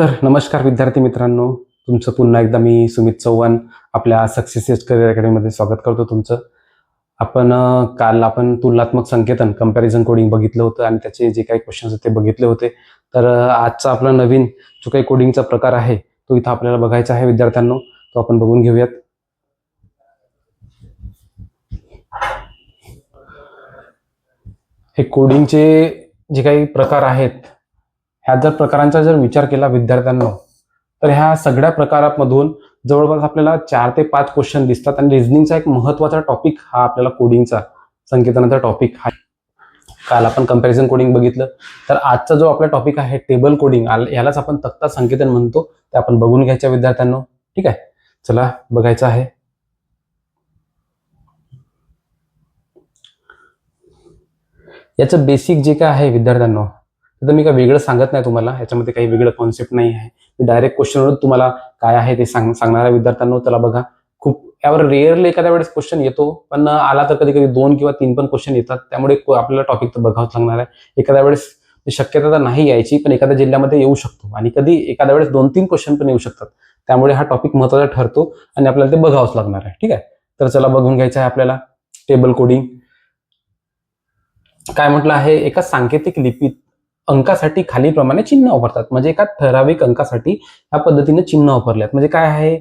तर नमस्कार विद्यार्थी मित्रांनो. तुमचं पुन्हा एकदा मी सुमित चव्हाण आपल्या सक्सेस करिअर अकॅडमीमध्ये स्वागत करतो तुमचं. आपण काल आपण तुलनात्मक संकेतन कंपॅरिझन कोडिंग बघितलं होतं आणि त्याचे जे काही क्वेश्चन्स होते ते बघितले होते. तर आजचा आपला नवीन जो काही कोडिंगचा प्रकार आहे तो इथं आपल्याला बघायचा आहे विद्यार्थ्यांनो. तो आपण बघून घेऊयात. हे कोडिंगचे जे काही प्रकार आहेत ह्या जर प्रकारांचा जर विचार केला विद्यार्थ्यांनो तर ह्या सगळ्या प्रकारामधून जवळपास आपल्याला चार ते पाच क्वेश्चन दिसतात आणि रिझनिंगचा एक महत्त्वाचा टॉपिक हा आपल्याला कोडिंगचा संकेतनाचा टॉपिक हा. काल आपण कंपॅरिझन कोडिंग बघितलं. तर आजचा जो आपला टॉपिक आहे टेबल कोडिंग यालाच आपण तक्ता संकेतन म्हणतो. ते आपण बघून घ्यायच्या विद्यार्थ्यांना. ठीक आहे? चला बघायचं आहे. याचं बेसिक जे काय आहे विद्यार्थ्यांना तर मी काय वेगळं सांगत नाही तुम्हाला. याच्यामध्ये काही वेगळं कॉन्सेप्ट नाही आहे. मी डायरेक्ट क्वेश्चनवर तुम्हाला काय आहे ते सांग सांगणाऱ्या विद्यार्थ्यांनो त्याला बघा खूप यावर रेअरली एखाद्या वेळेस क्वेश्चन येतो पण आला तर कधी कधी दोन किंवा तीन पण क्वेश्चन येतात. त्यामुळे आपल्याला टॉपिक तर बघावंच लागणार आहे. एखाद्या वेळेस शक्यता तर नाही यायची पण एखाद्या जिल्ह्यामध्ये येऊ शकतो. आणि कधी एखाद्या वेळेस दोन तीन क्वेश्चन पण येऊ शकतात. त्यामुळे हा टॉपिक महत्त्वाचा ठरतो आणि आपल्याला ते बघावंच लागणार आहे. ठीक आहे? तर चला बघून घ्यायचं आहे आपल्याला टेबल कोडिंग काय म्हटलं आहे? एका सांकेतिक लिपीत अंकासाठी खालीलप्रमाणे चिन्ह वापरतात. म्हणजे एका ठराविक अंकासाठी ह्या पद्धतीने चिन्ह वापरले आहेत म्हणजे काय आहे?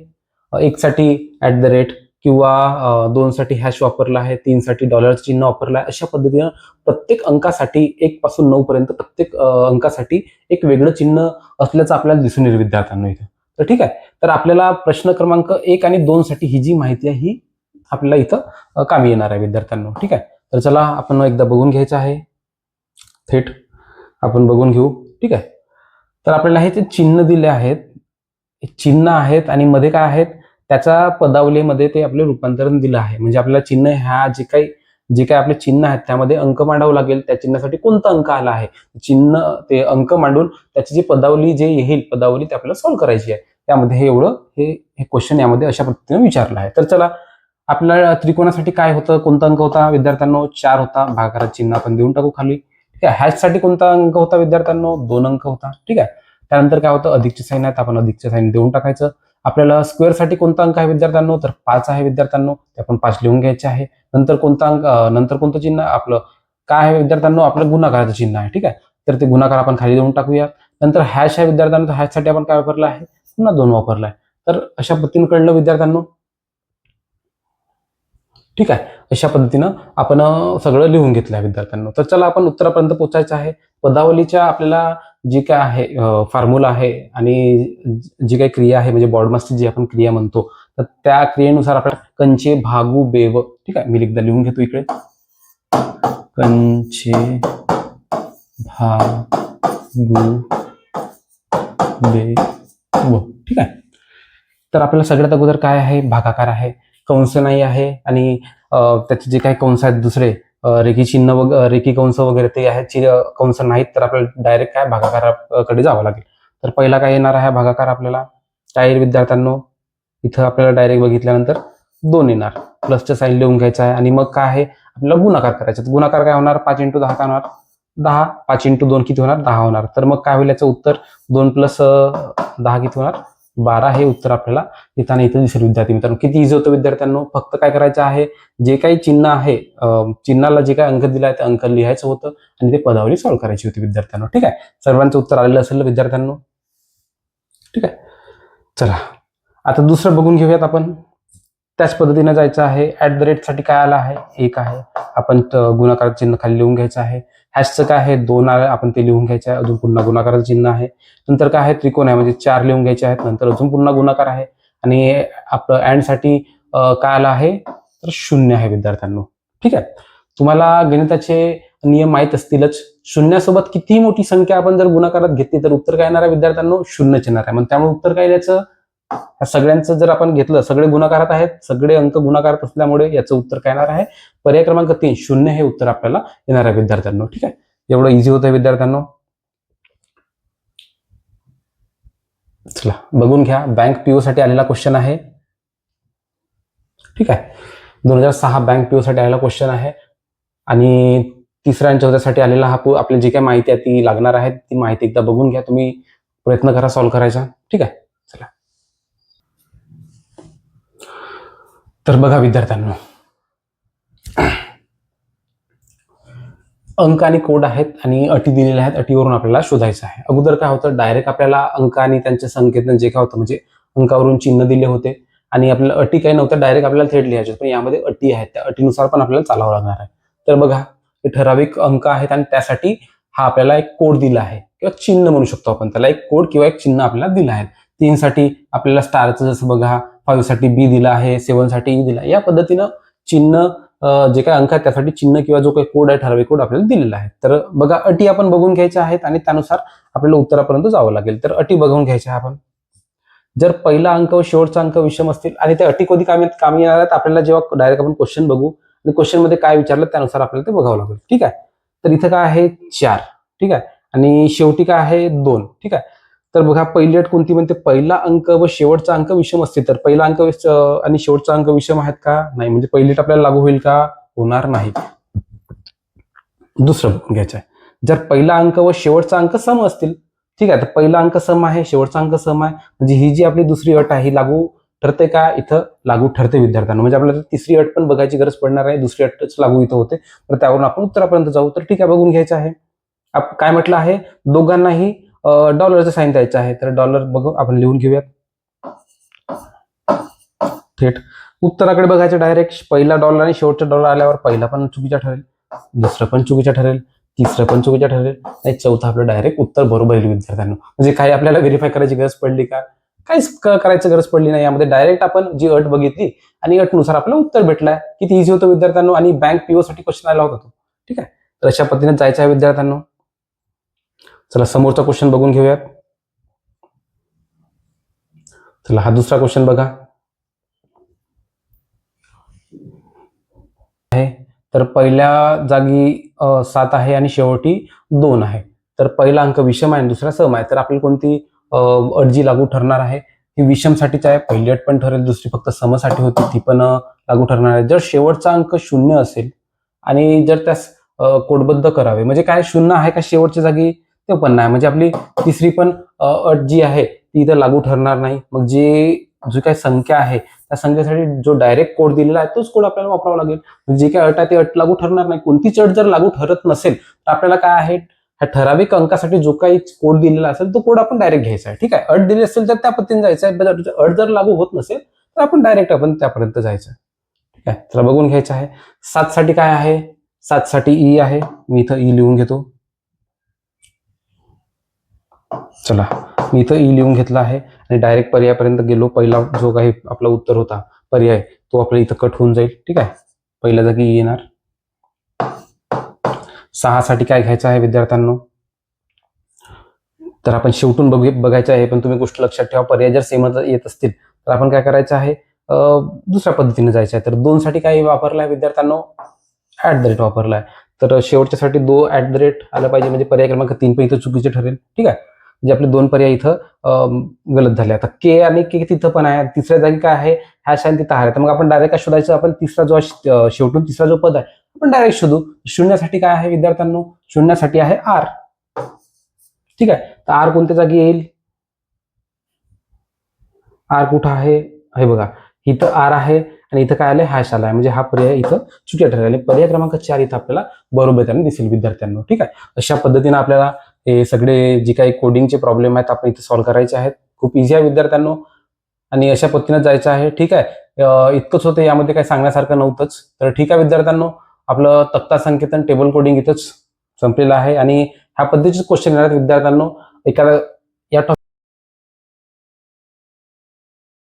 एकसाठी ॲट द रेट किंवा दोनसाठी हॅश वापरला आहे तीनसाठी डॉलरचं चिन्ह वापरलं आहे. अशा पद्धतीनं प्रत्येक अंकासाठी एक पासून नऊ पर्यंत प्रत्येक अंकासाठी एक वेगळं चिन्ह असल्याचं आपल्याला दिसून येईल विद्यार्थ्यांना इथं. तर ठीक आहे. तर आपल्याला प्रश्न क्रमांक एक आणि दोन साठी ही जी माहिती आहे ही आपल्याला इथं कामी येणार आहे विद्यार्थ्यांना. ठीक आहे. तर चला आपण एकदा बघून घ्यायचं आहे. थेट. आपण बघून घेऊ. ठीक आहे? तर आपल्याला हे जे चिन्ह दिले आहेत चिन्ह आहेत आणि मध्ये काय आहेत? त्याच्या पदावलीमध्ये ते आपले रूपांतरण दिलं आहे. म्हणजे आपल्याला चिन्ह ह्या जे काही जे काही आपले चिन्ह आहेत त्यामध्ये अंक मांडावं लागेल. त्या चिन्हासाठी कोणता अंक आला आहे? चिन्ह ते अंक मांडून त्याची जी पदावली जे येईल पदावली ते आपल्याला सॉल्व्ह करायची आहे. त्यामध्ये हे एवढं हे हे क्वेश्चन यामध्ये अशा पद्धतीने विचारलं आहे. तर चला आपल्या त्रिकोणासाठी काय होतं? कोणता अंक होता? विद्यार्थ्यांना चार होता. भागाकार चिन्ह आपण देऊन टाकू खाली. ठीक आहे हॅशसाठी कोणता अंक होता विद्यार्थ्यांनो? दोन अंक होता. ठीक आहे? त्यानंतर काय होतं? अधिकचे साईन आहेत. आपण अधिकचे साईन देऊन टाकायचं. आपल्याला स्क्वेअरसाठी कोणता अंक आहे विद्यार्थ्यांनो? तर पाच आहे विद्यार्थ्यांनो. ते आपण पाच लिहून घ्यायचे आहे. नंतर कोणता अंक नंतर कोणतं चिन्ह? आपलं काय आहे विद्यार्थ्यांनो? आपलं गुणाकाराचं चिन्ह आहे. ठीक आहे? तर ते गुणाकार आपण खाली देऊन टाकूया. नंतर हॅश आहे विद्यार्थ्यांनो. तर हॅशसाठी आपण काय वापरलं आहे? पुन्हा दोन वापरला आहे. तर अशा पद्धतीने कळलं विद्यार्थ्यांनो. ठीक आहे? अशा पद्धतीनं आपण सगळं लिहून घेतलं आहे विद्यार्थ्यांना. तर चला आपण उत्तरापर्यंत पोहोचायचं आहे. पदावलीच्या आपल्याला जी काय आहे फॉर्म्युला आहे आणि जी काही क्रिया आहे म्हणजे बॉडमास्टर जी आपण क्रिया म्हणतो तर त्या क्रियेनुसार आपण कंचे भागू बेव ठीक आहे? मी एकदा लिहून घेतो इकडे. कंचे भागू बेव ठीक आहे? तर आपल्याला सगळ्यात अगोदर काय आहे? भागाकार आहे. कंस नाही आहे आणि त्याचे जे काही कंस आहेत दुसरे रेकी रेखी चिन्ह वग रेकी रेखी कंस वगैरे ते आहेत चि- कंस नाहीत तर आपल्याला डायरेक्ट काय भागाकाराकडे जावं लागेल. तर पहिला काय येणार आहे भागाकार आपल्याला? चार विद्यार्थ्यांनो इथं आपल्याला डायरेक्ट बघितल्यानंतर दोन येणार. प्लसचं साईन लिहून घ्यायचं आहे आणि मग काय आहे? आपल्याला गुणाकार करायचा गुणाकार काय होणार? पाच इंटू दहा काय होणार? दहा पाच इंटू दोन किती होणार? दहा होणार. तर मग काय होईल याचं उत्तर? दोन प्लस दहा किती होणार? बारा हे उत्तर आपल्याला इथं इथं दिसेल विद्यार्थी मित्रांनो किती इझी होतं विद्यार्थ्यांनो फक्त काय करायचं आहे जे काही चिन्ह आहे चिन्हाला जे काही अंक दिला आहे ते अंक लिहायचं होतं आणि ते पदावली सॉल्व्ह करायची होती विद्यार्थ्यांनो. ठीक आहे? सर्वांचं उत्तर आलेलं असेल विद्यार्थ्यांनो? ठीक आहे? चला. आता दुसरं बघून घेऊयात आपण. त्याच पद्धतीने जायचं आहे. ऍट द रेटसाठी काय आलं आहे? एक आहे. आपण गुणाकार चिन्ह खाली लिहून घ्यायचं आहे. हॅशचं काय आहे? दोन आपण ते लिहून घ्यायचं आहे. अजून पुन्हा गुणाकाराचं चिन्ह आहे. नंतर काय आहे? त्रिकोण आहे. म्हणजे चार लिहून घ्यायचे आहेत. नंतर अजून पुन्हा गुणाकार आहे. आणि आपलं अँडसाठी काय आलं आहे? तर शून्य आहे विद्यार्थ्यांनो. ठीक आहे? तुम्हाला गणिताचे नियम माहीत असतीलच. शून्यासोबत कितीही मोठी संख्या आपण जर गुणाकारात घेतली तर उत्तर काय येणार आहे विद्यार्थ्यांनो? शून्यच येणार आहे. मग त्यामुळे उत्तर काय याचं ह्या सगळ्यांचं जर आपण घेतलं सगळे गुणाकारात आहेत सगळे अंक गुणाकारात असल्यामुळे याचं उत्तर काय येणार आहे? पर्याय क्रमांक तीन शून्य हे उत्तर आपल्याला येणार आहे विद्यार्थ्यांनो ठीक आहे? एवढं इझी होतं विद्यार्थ्यांनो. चला बघून घ्या. बँक पीओ साठी आलेला क्वेश्चन आहे. ठीक आहे? दोन हजार सहा बँक पीओ साठी आलेला क्वेश्चन आहे. आणि तिसऱ्या आणि चौथ्यासाठी आलेला हा आपली जी काही माहिती आहे ती लागणार आहे ती माहिती एकदा बघून घ्या. तुम्ही प्रयत्न करा सॉल्व्ह करायचा. ठीक आहे? चला. तर बघा विद्यार्थ्यांना. अंक आणि कोड आहेत आणि अटी दिलेल्या आहेत अटीवरून आपल्याला शोधायचं आहे. अगोदर काय होतं डायरेक्ट आपल्याला अंक आणि त्यांच्या संकेतन जे काय होतं म्हणजे अंकावरून चिन्ह दिले होते आणि आपल्याला अटी काही नव्हतं डायरेक्ट आपल्याला थेट लिहायचे होते. पण यामध्ये अटी आहेत त्या अटीनुसार पण आपल्याला चालावं लागणार आहे. तर बघा हे ठराविक अंक आहेत आणि त्यासाठी हा आपल्याला एक कोड दिला आहे. किंवा चिन्ह म्हणू शकतो आपण त्याला एक कोड किंवा एक चिन्ह आपल्याला दिलं आहे. तीन साठी आपल्याला स्टारचं जसं बघा फाईव्हसाठी बी दिला आहे सेव्हनसाठी ई दिला या पद्धतीनं चिन्ह जे काही अंक आहेत त्यासाठी चिन्ह किंवा जो काही कोड आहे ठराविक कोड आपल्याला दिलेला आहे. तर बघा अटी आपण बघून घ्यायच्या आहेत आणि त्यानुसार आपल्याला उत्तरापर्यंत जावं लागेल. तर अटी बघून घ्यायच्या आपण. जर पहिला अंक व शेवटचा अंक विषम असतील आणि ते अटी कधी कामी कामी येणार आहेत आपल्याला जेव्हा डायरेक्ट आपण क्वेश्चन बघू आणि क्वेश्चनमध्ये काय विचारलं त्यानुसार आपल्याला ते बघावं लागेल. ठीक आहे? तर इथं काय आहे? चार. ठीक आहे? आणि शेवटी काय आहे? दोन. ठीक आहे? तर बघा पहिली अट कोणती म्हणते? पहिला अंक व शेवटचा अंक विषम असते. तर पहिला अंक आणि शेवटचा अंक विषम आहेत का? नाही. म्हणजे पहिली अट आपल्याला लागू होईल का? होणार नाही. दुसरं बघून घ्यायचं आहे जर पहिला अंक व शेवटचा अंक सम असतील ठीक आहे. तर पहिला अंक सम आहे शेवटचा अंक सम आहे. म्हणजे ही जी आपली दुसरी अट आहे ही लागू ठरते का? इथं लागू ठरते विद्यार्थ्यांना. म्हणजे आपल्याला तिसरी अट पण बघायची गरज पडणार आहे. दुसरी अटच लागू इथं होते. तर त्यावरून आपण उत्तरापर्यंत जाऊ. तर ठीक आहे बघून घ्यायचं आहे. काय म्हटलं आहे? दोघांनाही डॉलरचं साईन द्यायचं आहे तर डॉलर बघू आपण लिहून घेऊयात. थेट. उत्तराकडे बघायचं डायरेक्ट पहिला डॉलर आणि शेवटचा डॉलर आल्यावर पहिला पण चुकीचा ठरेल दुसरं पण चुकीचं ठरेल तिसरं पण चुकीचं ठरेल आणि चौथा आपलं डायरेक्ट उत्तर बरोबर येईल विद्यार्थ्यांना. म्हणजे काही आपल्याला व्हेरीफाय करायची गरज पडली का? काहीच क- करायची गरज पडली नाही. यामध्ये डायरेक्ट आपण जी अट बघितली आणि अटनुसार आपल्याला उत्तर भेटलाय. किती इझी होतं विद्यार्थ्यांना आणि बँक पीओ साठी क्वेश्चन आला होता तो. ठीक आहे? तर अशा पद्धतीने जायचं आहे विद्यार्थ्यांना. चला समोरचा क्वेश्चन बघून घेऊयात. चला हा दुसरा क्वेश्चन बघा. आहे. तर पहिल्या जागी सात आहे आणि शेवटी दोन आहे. तर पहिला अंक विषम आहे आणि दुसरा सम आहे. तर आपली कोणती अर्जी लागू ठरणार आहे? ही विषमसाठीच आहे. पहिली अट पण ठरेल दुसरी फक्त समसाठी होती. ती पण लागू ठरणार आहे. जर शेवटचा अंक शून्य असेल आणि जर त्यास कोडबद्ध करावे म्हणजे काय शून्य आहे का शेवटच्या जागी? ते पण नाही. म्हणजे आपली तिसरी पण अट जी आहे ती इथं लागू ठरणार नाही. मग जे जो काही संख्या आहे त्या संख्येसाठी जो डायरेक्ट कोड दिलेला आहे तोच कोड आपल्याला वापरावा लागेल. म्हणजे जे काही अट आहे ती अट लागू ठरणार नाही. कोणतीच अट जर लागू ठरत नसेल तर आपल्याला काय आहे ह्या ठराविक अंकासाठी जो काही कोड दिलेला असेल तो कोड आपण डायरेक्ट घ्यायचा आहे. ठीक आहे? अट दिली असेल तर त्या पद्धतीने जायचं आहे. अट जर लागू होत नसेल तर आपण डायरेक्ट आपण त्यापर्यंत जायचं आहे. ठीक आहे? तर बघून घ्यायचं आहे. सातसाठी काय आहे? सातसाठी ई आहे. मी इथं ई लिहून घेतो. चला. मी इथं ई लिहून घेतला आहे आणि डायरेक्ट पर्यायापर्यंत गेलो. पहिला जो काही आपला उत्तर होता पर्याय तो आपल्या इथं कट होऊन जाईल. ठीक आहे? पहिल्या जागी ई येणार. सहा साठी काय घ्यायचं आहे विद्यार्थ्यांनो? तर आपण शेवटून बघू बघायचं आहे पण तुम्ही गोष्ट लक्षात ठेवा. पर्याय जर सेमच येत असतील तर आपण काय करायचं आहे? दुसऱ्या पद्धतीने जायचं आहे. तर दोन साठी काय वापरलाय विद्यार्थ्यांनो? ऍट द रेट वापरलाय तर शेवटच्यासाठी दो ऍट द रेट आलं पाहिजे. म्हणजे पर्याय क्रमांक तीन पण इथं चुकीचे ठरेल. ठीक आहे? म्हणजे आपले दोन पर्याय इथं अं, गलत झाले. आता के आणि के तिथं पण आहे. तिसऱ्या जागी काय आहे? हॅश आणि तिथं आहे. तर मग आपण डायरेक्ट काय शोधायचं? आपण तिसरा जो शेवटून तिसरा जो पद आहे आपण डायरेक्ट शोधू. शून्यासाठी काय आहे विद्यार्थ्यांनो? शून्यासाठी आहे आर ठीक आहे? तर आर कोणत्या जागी येईल? आर कुठं आहे? हे बघा. इथं आर आहे आणि इथं काय आलंय? हॅश आलाय म्हणजे हा पर्याय इथं चुकीचा ठरला आणि पर्याय क्रमांक चार इथं आपल्याला बरोबर त्याने दिसेल विद्यार्थ्यांना. ठीक आहे? अशा पद्धतीने आपल्याला हे सगळे जे काही कोडिंगचे प्रॉब्लेम आहेत आपण इथे सॉल्व्ह करायचे आहेत. खूप इझी आहे विद्यार्थ्यांनो. आणि अशा पद्धतीनं जायचं आहे. ठीक आहे? इतकंच होतं यामध्ये काही सांगण्यासारखं नव्हतंच. तर ठीक आहे विद्यार्थ्यांनो. आपलं तक्ता संकेतन टेबल कोडिंग इथंच संपलेलं आहे. आणि ह्या पद्धतीचे क्वेश्चन येणार विद्यार्थ्यांनो. एखादा